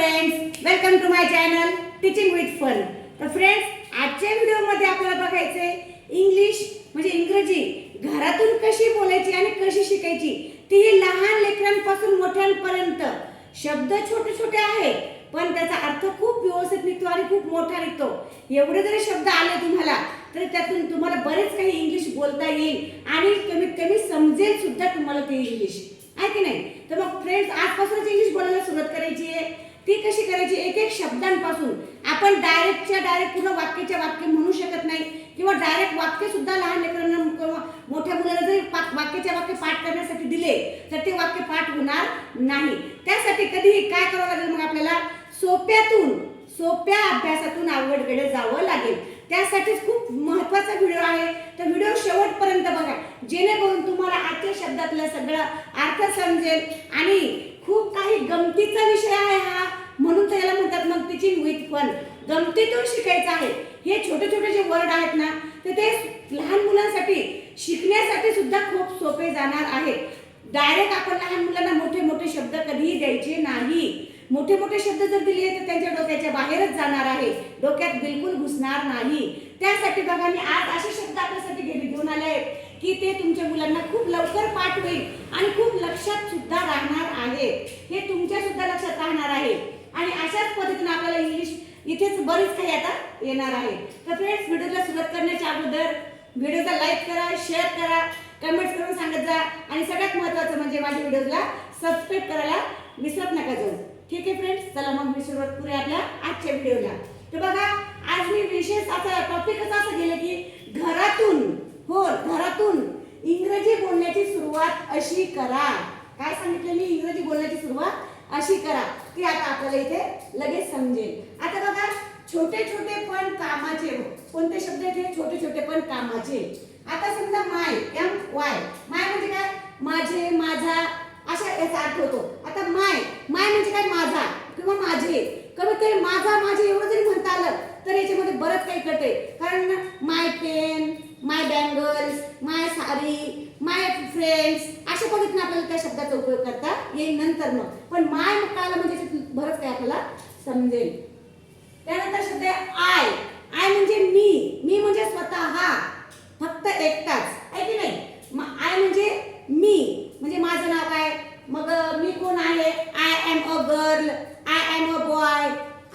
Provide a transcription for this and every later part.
Friends welcome to my channel teaching with fun तर friends आजच्या व्हिडिओमध्ये आपल्याला बघायचंय इंग्लिश म्हणजे इंग्रजी घरातून कशी बोलायची आणि कशी शिकायची ती लहान लेकरांपासून मोठ्यांपर्यंत. शब्द छोटे छोटे आहेत पण त्याचा अर्थ खूप व्यवस्थित निघतो आणि खूप मोठा निघतो. एवढे जरी शब्द आले तुम्हाला तर त्यातून तुम्हाला बरेच काही इंग्लिश बोलता येईल आणि कमीत कमी समजेल सुद्धा तुम्हाला ते इंग्लिश आहे की नाही? तर मग फ्रेंड्स आजपासूनच इंग्लिश बोलायला सुरुवात करायची आहे. ती कशी करायची? एक एक शब्दांपासून. आपण डायरेक्टच्या डायरेक्ट पूर्ण वाक्याच्या वाक्य म्हणू शकत नाही. किंवा डायरेक्ट वाक्य सुद्धा लहान लेकरांना किंवा मोठ्या मुलाला जरी पा- वाक्याच्या वाक्य पाठ करण्यासाठी दिले तर ते वाक्य पाठ होणार नाही. त्यासाठी कधीही काय करावं लागेल मग आपल्याला? सोप्यातून सोप्या अभ्यासातून आवडकडे जावं लागेल. त्यासाठीच खूप महत्त्वाचा व्हिडिओ आहे. तर व्हिडिओ शेवटपर्यंत बघा. जेणेकरून तुम्हाला आजच्या शब्दातला सगळा अर्थ समजेल. आणि खूप काही गमतीचा विषय आहे हा. म्हणून तर याला म्हणतात मग टीचिंग विथ फन गमतीतून शिकायचं आहे. हे छोटे छोटे जे वर्ड आहेत ना तर ते लहान मुलांसाठी शिकण्यासाठी सुद्धा खूप सोपे जाणार आहेत डायरेक्ट आपण लहान मुलांना मोठे मोठे शब्द कधीही द्यायचे नाही. मोठे मोठे शब्द जर दिले तर त्यांच्या डोक्याच्या बाहेरच जाणार आहे. डोक्यात बिलकुल घुसणार नाही. त्यासाठी बघा मी आज असे शब्द आपल्यासाठी घेऊन आले आहेत की ते तुमच्या मुलांना खूप लवकर पाठ होईल आणि खूप लक्षात सुद्धा राहणार आहे. हे तुमच्या सुद्धा लक्षात राहणार आहे. आणि अशाच पद्धतीने आपल्याला इंग्लिश इथेच बरीच काही आता येणार आहे. तर फ्रेंड्स व्हिडिओला सुरुवात करण्याच्या अगोदर व्हिडिओला लाईक करा शेअर करा कमेंट्स करून सांगत जा. आणि सगळ्यात महत्त्वाचं म्हणजे माझ्या व्हिडिओला सबस्क्राईब करायला विसरत नका जाऊ. ठीक आहे फ्रेंड्स चला मग मी सुरुवात करूया आपल्या आजच्या व्हिडिओला. तर बघा आज मी विशेष असा टॉपिकच असं गेलं की घरातून हो घरातून इंग्रजी बोलण्याची सुरुवात अशी करा. काय सांगितलं मी? इंग्रजी बोलण्याची सुरुवात अशी करा. ती आता आपल्याला इथे लगेच समजेल. आता बघा छोटे छोटे पण कामाचे हो. कोणते शब्द आहेत छोटे छोटे पण कामाचे. आता समजा माय एम वाय माय म्हणजे काय माझे माझा अशा याचा अर्थ होतो आता माय माय म्हणजे काय माझा किंवा माझे कमीत कमी माझा माझे एवढं जरी म्हणता आलं तर याच्यामध्ये बरंच काही कळते कारण my pen my bangles my sari my friends अशा पद्धतीने आपल्याला त्या शब्दाचा उपयोग करता येईल नंतर मग पण माय कळालं म्हणजे त्याच्यात बरंच काही आपल्याला समजेल म्हणजे त्यानंतर शब्द आहे आय आय म्हणजे मी. मी म्हणजे स्वतः. फक्त एकटाच. आहे की नाही? मग आय म्हणजे मी. म्हणजे माझं नाव काय? मग मी कोण आहे? I am a girl I am a boy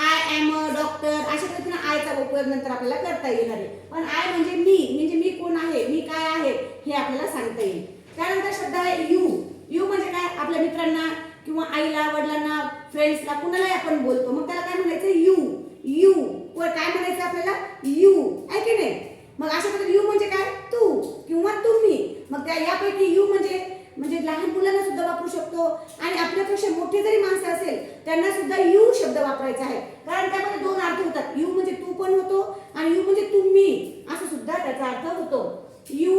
I am a doctor अशा पद्धतीनं आयचा उपयोग नंतर आपल्याला करता येणार आहे. पण आय म्हणजे मी कोण आहे मी काय आहे हे आपल्याला सांगता येईल त्यानंतर शब्द आहे यू यू म्हणजे काय आपल्या मित्रांना किंवा आईला वडिलांना फ्रेंड्सला कुणालाही आपण बोलतो मग त्याला काय म्हणायचं यू यू वर काय म्हणायचं आपल्याला यू आहे की नाही मग अशा पद्धतीने यू म्हणजे काय तू किंवा तुम्ही मग त्या यापैकी यू म्हणजे म्हणजे लहान मुलांना सुद्धा वापरू शकतो आणि आपल्यापेक्षा मोठी जरी माणसं असेल त्यांना सुद्धा यू शब्द वापरायचा आहे. कारण त्यामध्ये दोन अर्थ होतात. यू म्हणजे तू पण होतो आणि यू म्हणजे तुम्ही. असं सुद्धा त्याचा अर्थ होतो. You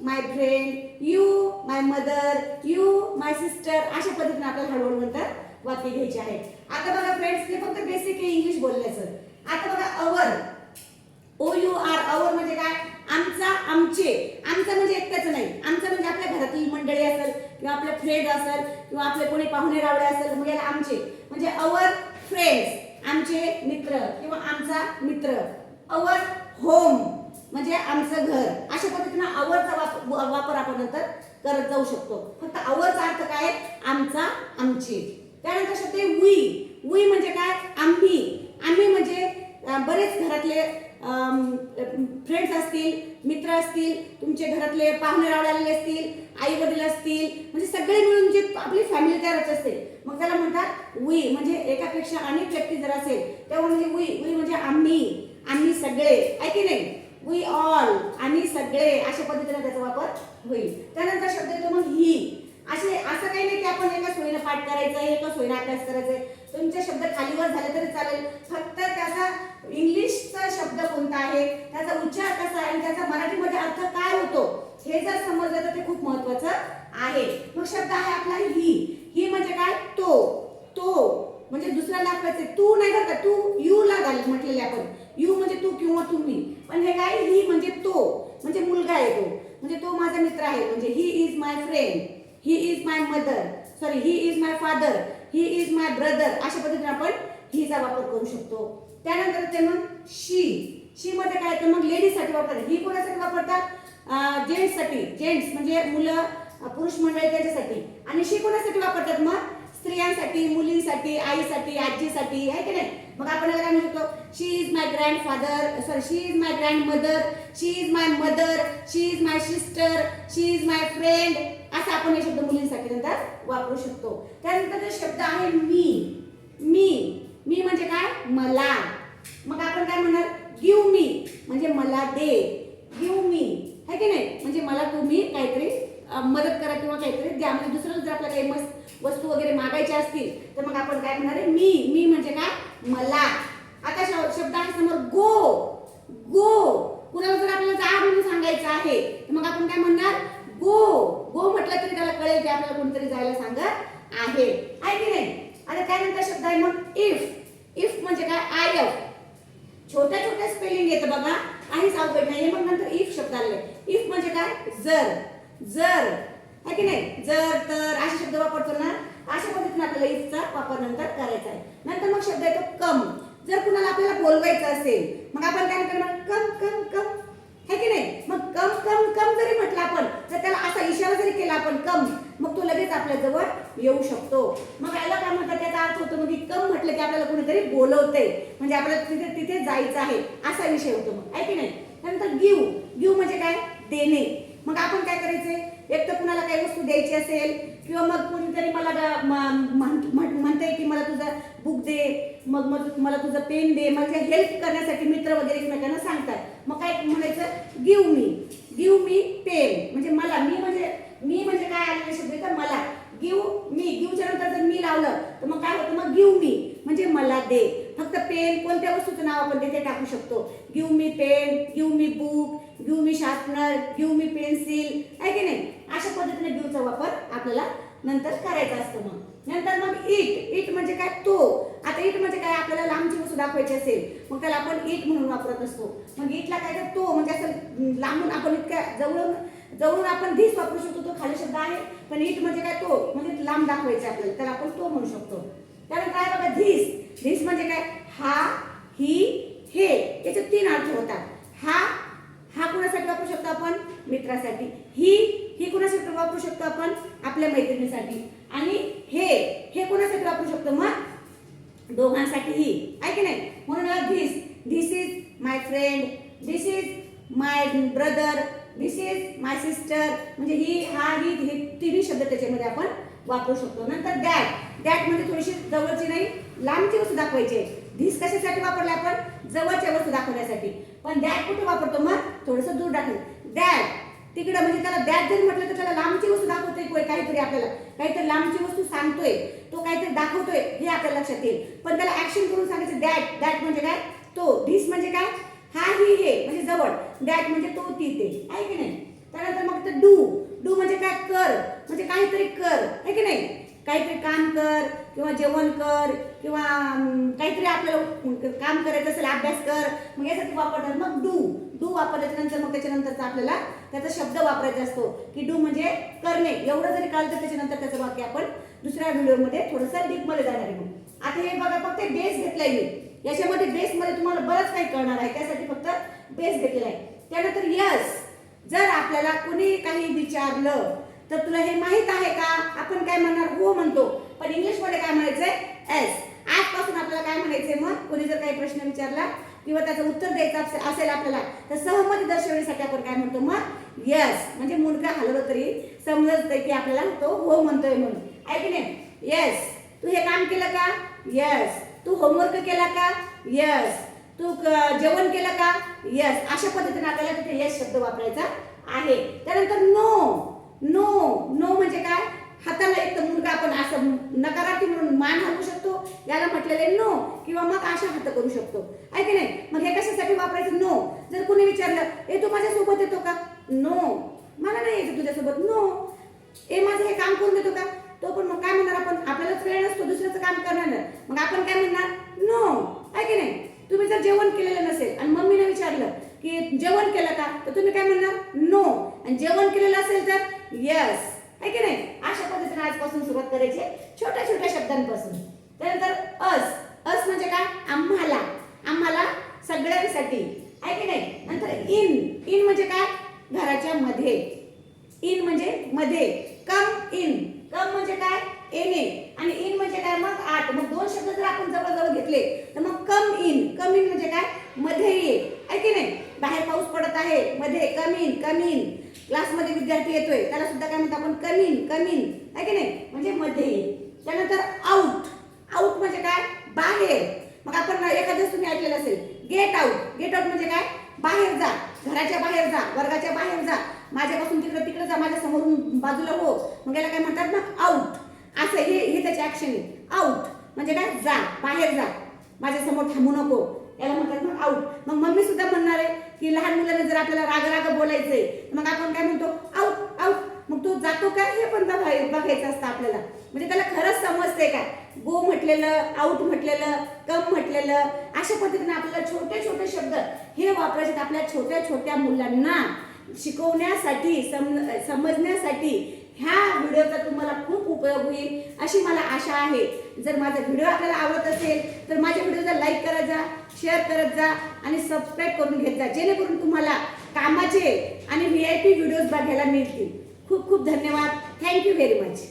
my friend you my mother you my sister अशा पद्धतीने आपल्याला हळूहळू नंतर वाक्य घ्यायचे आहेत आता बघा फ्रेंड्स हे फक्त बेसिक आहे इंग्लिश बोलण्याचं. आता बघा our O U R our म्हणजे काय? आमचा आमचे. आमचा म्हणजे एकट्याचं नाही. आमचं म्हणजे आपल्या घरातील मंडळी असेल किंवा आपले फ्रेंड असेल किंवा आपले कोणी पाहुणे रावळे असेल म्हणजे आमचे. म्हणजे अवर फ्रेंड्स आमचे मित्र किंवा आमचा मित्र. अवर होम म्हणजे आमचं घर. अशा पद्धतीनं आवरचा वापर वापर आपण नंतर करत जाऊ शकतो. फक्त आवरचा अर्थ काय? आमचा आमचे. त्यानंतर शब्द आहे वी वी म्हणजे काय? आम्ही. आम्ही म्हणजे बरेच घरातले फ्रेंड्स असतील मित्र असतील तुमचे घरातले पाहुणे रावळे असतील आई वडील असतील म्हणजे सगळे मिळून जे आपली फॅमिली तयारच असते. मग त्याला म्हणतात वी म्हणजे एकापेक्षा अनेक व्यक्ती जर असेल तेव्हा म्हणजे वी वी म्हणजे आम्ही आम्ही सगळे आहे की नाही? वी ऑल आम्ही सगळे अशा पद्धतीने त्याचा वापर होईल. त्यानंतर शब्द येतो मग ही असे असं काही नाही की आपण एका सोयीनं पाठ करायचं एका सोयीनं अभ्यास करायचा. तुमचे शब्द खालीवर झाले तरी चालेल. फक्त त्याचा इंग्लिशचा शब्द कोणता आहे? त्याचा उच्चार कसा आहे? आणि त्याचा मराठीमध्ये अर्थ काय होतो? हे जर समजलं तर ते खूप महत्वाचं आहे. मग शब्द आहे आपला ही. ही म्हणजे काय? तो. तो. म्हणजे दुसऱ्या दाखवायचे तू नाही बरं का? तू यू ला घाल म्हटलेले आपण. यू म्हणजे तू किंवा तुम्ही. पण हे काय? ही म्हणजे तो. म्हणजे मुलगा आहे तो. म्हणजे तो माझा मित्र आहे. म्हणजे he is my friend he is my mother sorry he is my father he is my brother अशा पद्धतीने आपण हीचा वापर करू शकतो. त्यानंतर ते मग शी शी मध्ये काय तर मग लेडीजसाठी वापरतात. ही कोणासाठी वापरतात? जेंट्ससाठी जेंट्स म्हणजे मुलं पुरुष मंडळी त्याच्यासाठी. आणि शी कोणासाठी वापरतात? मग स्त्रियांसाठी मुलींसाठी आईसाठी आजीसाठी. आहे की नाही? मग आपण काय म्हणू शकतो? She is my grandfather sorry she is my grandmother she is my mother she is my sister she is my friend असं आपण हे शब्द मुलींसाठी नंतर वापरू शकतो. त्यानंतर शब्द आहे मी मी मी म्हणजे काय? मला. मग आपण काय म्हणणार? गिव मी म्हणजे मला दे. गिव मी है की नाही? म्हणजे मला तुम्ही काहीतरी मदत करा किंवा काहीतरी द्या. म्हणजे दुसरं जर आपल्याला काही मस्त वस्तू वगैरे मागायच्या असतील तर मग आपण काय म्हणणार आहे? मी. मी म्हणजे काय? मला. आता श- शब्द आहे समोर गो गो कुणाला जर आपल्याला जा म्हणून सांगायचं आहे तर मग आपण काय म्हणणार? गो गो म्हटलं तरी त्याला कळेल की आपल्याला कोणतरी जायला सांगत आहे. आहे की नाही? आता त्यानंतर शब्द आहे मग इफ इफ म्हणजे काय? आय एफ छोट्या छोट्या स्पेलिंग येतं बघा. काहीच अवघड नाही मग नंतर इफ शब्द आले इफ म्हणजे काय? जर. जर. है की नाही? जर तर. असे शब्द वापरतो ना. अशा पद्धतीने आपल्याला इफचा वापर नंतर करायचा आहे. नंतर मग शब्द येतो कम. जर कुणाला आपल्याला बोलवायचं असेल मग आपण काय करणार? कम कम कम. है की नाही? मग कम कम कम जरी म्हटलं आपण जर त्याला असा इशारा जरी केला आपण कम मग तो लगेच आपल्या जवळ येऊ शकतो. मग याला काय म्हणतात? त्याचा अर्थ होतो मग कम म्हटलं की आपल्याला कुणीतरी बोलवतंय. म्हणजे आपल्याला तिथे तिथे जायचं आहे असा विषय होतो मग. आहे की नाही? नंतर गिव. गिव म्हणजे काय? देणे. मग आपण काय करायचे एक तर कुणाला काही वस्तू द्यायची असेल किंवा मग कोणीतरी मला म्हण- म्हणतंय की मला तुझं बुक दे मग मग मला तुझं पेन दे म्हणजे मला हेल्प करण्यासाठी मित्र वगैरे एकमेकांना सांगतात. मग काय म्हणायचं? Give me give me pen म्हणजे मला मी म्हणजे मी म्हणजे काय आलेले शब्द तर मला. गिव मी गिवच्या नंतर जर मी लावलं तर मग काय होतं? मग गिव मी म्हणजे मला दे. फक्त पेन कोणत्या वस्तूचं नाव आपण तिथे टाकू शकतो? Give me pen give me book give me sharpener give me pencil आहे की नाही? अशा वापर आपल्याला नंतर करायचा असतो मग. नंतर मग इट इट म्हणजे काय? तो. आता इट म्हणजे काय? आपल्याला लांबची वस्तू दाखवायची असेल. मग त्याला आपण इट म्हणून वापरत असतो. मग इटला काय तर तो म्हणजे असं लांबून आपण इतक्या जवळून जवळून आपण धीस वापरू शकतो. तो खाली शब्द आहे. पण इट म्हणजे काय? तो. म्हणजे लांब दाखवायचे आपल्याला. त्याला आपण तो म्हणू शकतो. त्यानंतर काय बघा धीस धीस म्हणजे काय हा ही हे याचे तीन अर्थ होतात हा हा कुणासाठी वापरू शकतो आपण मित्रासाठी ही ही कुणासाठी वापरू शकतो आपण आपल्या मैत्रिणीसाठी आणि हे हे कुणासाठी वापरू शकतो मग दोघांसाठी ही आहे की नाही म्हणून this this is my friend this is my this is my sister म्हणजे ही हा ही हे तिन्ही शब्द त्याच्यामध्ये आपण वापरू शकतो. नंतर दॅट दॅट म्हणजे थोडीशी जवळची नाही लांबची वस्तू दाखवायची आहे. धिस कशासाठी वापरले आपण? जवळच्या वस्तू दाखवण्यासाठी. पण दॅट कुठे वापरतो मग? थोडंसं दूर दाखवलं दॅट तिकडं म्हणजे त्याला दॅट जरी म्हटलं तर त्याला लांबची वस्तू दाखवतोय कोय काहीतरी आपल्याला. काहीतरी लांबची वस्तू सांगतोय. तो काहीतरी दाखवतोय हे आपल्या लक्षात येईल. पण त्याला ऍक्शन करून सांगायचं दॅट दॅट म्हणजे काय? तो. धीस म्हणजे काय? हा ही हे. म्हणजे जवळ. दॅट म्हणजे तो ती ते आहे की नाही? त्यानंतर मग ते डू डू म्हणजे काय? कर. म्हणजे काहीतरी कर. आहे की नाही? काहीतरी काम कर किंवा जेवण कर किंवा काहीतरी आपल्याला काम करायचं असेल अभ्यास कर. मग यासाठी वापरतात. मग डू डू वापरल्याच्या नंतर मग त्याच्यानंतरचा आपल्याला त्याचा शब्द वापरायचा असतो. की डू म्हणजे करणे. एवढं जरी कळलं तर त्याच्यानंतर त्याचं वाक्य आपण दुसऱ्या व्हिडिओमध्ये थोडंसं डीपमध्ये जाणार आहे. मग आता हे बघा फक्त बेस घेतलाय मी. याच्यामध्ये बेसमध्ये तुम्हाला बरंच काही कळणार आहे. त्यासाठी फक्त बेस घेतलेला आहे. त्यानंतर यस जर आपल्याला कुणी काही विचारलं तर तुला हे माहीत आहे का? आपण काय म्हणणार? हो म्हणतो. पण इंग्लिशमध्ये काय म्हणायचंय? एस आजपासून आपल्याला काय म्हणायचंय मग? कोणी जर काही प्रश्न विचारला किंवा त्याचं उत्तर द्यायचं असेल आपल्याला तर सहमती दर्शवण्यासाठी आपण काय म्हणतो मग? यस म्हणजे मुलगा हलवलं तरी समजतंय की आपल्याला तो हो म्हणतोय म्हणून. ऐक नाही? येस तू हे काम केलं का? यस तू होमवर्क केला का? यस तू जेवण केलं का? यस अशा पद्धतीने आपल्याला तिथे यस शब्द वापरायचा आहे. त्यानंतर नो नो नो म्हणजे काय? हाताला एक तर मुलगा आपण असं नकारार्थी म्हणून मान हलवू शकतो. याला म्हटलेले नो किंवा मग अशा हात करू शकतो. आहे की नाही? मग हे कशासाठी वापरायचं? नो जर कोणी विचारलं ए तू माझ्यासोबत येतो का? नो मला नाही यायचं तुझ्यासोबत. नो ए माझं हे काम करून देतो का? तो पण मग काय म्हणणार आपण? आपल्यालाच वेळ नसतो दुसऱ्याचं काम करणार मग आपण काय म्हणणार? नो आहे की नाही? तुम्ही जर जेवण केलेलं नसेल आणि मम्मीने विचारलं की जेवण केलं का? तर तुम्ही काय म्हणणार? नो आणि जेवण केलेलं असेल तर यस आहे की नाही? अशा पद्धतीने आजपासून सुरुवात करायची छोट्या छोट्या शब्दांपासून. त्यानंतर अस अस म्हणजे काय बघितले तर मग कम इन कम इन म्हणजे काय मध्ये ये आहे की नाही बाहेर पाऊस पडत आहे मध्ये कम इन कम इन क्लासमध्ये विद्यार्थी येतोय त्याला सुद्धा काय म्हणतो आपण कम इन आहे की नाही? म्हणजे मध्ये त्यानंतर आउट आउट म्हणजे काय? बाहेर. मग आपण एखादं तुम्ही ऐकलेलं असेल गेट आउट गेट आउट म्हणजे काय? बाहेर जा. घराच्या बाहेर जा. वर्गाच्या बाहेर जा. माझ्यापासून तिकडे तिकडे जा. माझ्या समोरून बाजूला हो. मग याला काय म्हणतात ना? आउट असं हे हे त्याचे ऍक्शन आहे. आउट म्हणजे काय? जा. बाहेर जा. माझ्यासमोर थांबू नको. याला म्हणतात मग आऊट मग मम्मी सुद्धा म्हणणार आहे की लहान मुलांना जर आपल्याला राग राग बोलायचंय मग आपण काय म्हणतो आऊट आऊट मग तो जातो काय हे पण बघायचं असतं आपल्याला. म्हणजे त्याला खरंच समजतंय काय गो म्हटलेलं आऊट म्हटलेलं कम म्हटलेलं अशा पद्धतीने आपल्याला छोटे छोटे शब्द हे वापरायचे आपल्या छोट्या छोट्या मुलांना. शिकवण्यासाठी सम समजण्यासाठी ह्या व्हिडिओचा तुम्हाला खूप उपयोग होईल अशी मला आशा आहे. जर माझा व्हिडिओ आपल्याला आवडत असेल तर माझ्या व्हिडिओला लाईक करत जा शेअर करत जा आणि सबस्क्राईब करून घेत जा. जेणेकरून तुम्हाला कामाचे आणि व्ही आय पी व्हिडिओज बघायला मिळतील. खूप खूप धन्यवाद. Thank you very much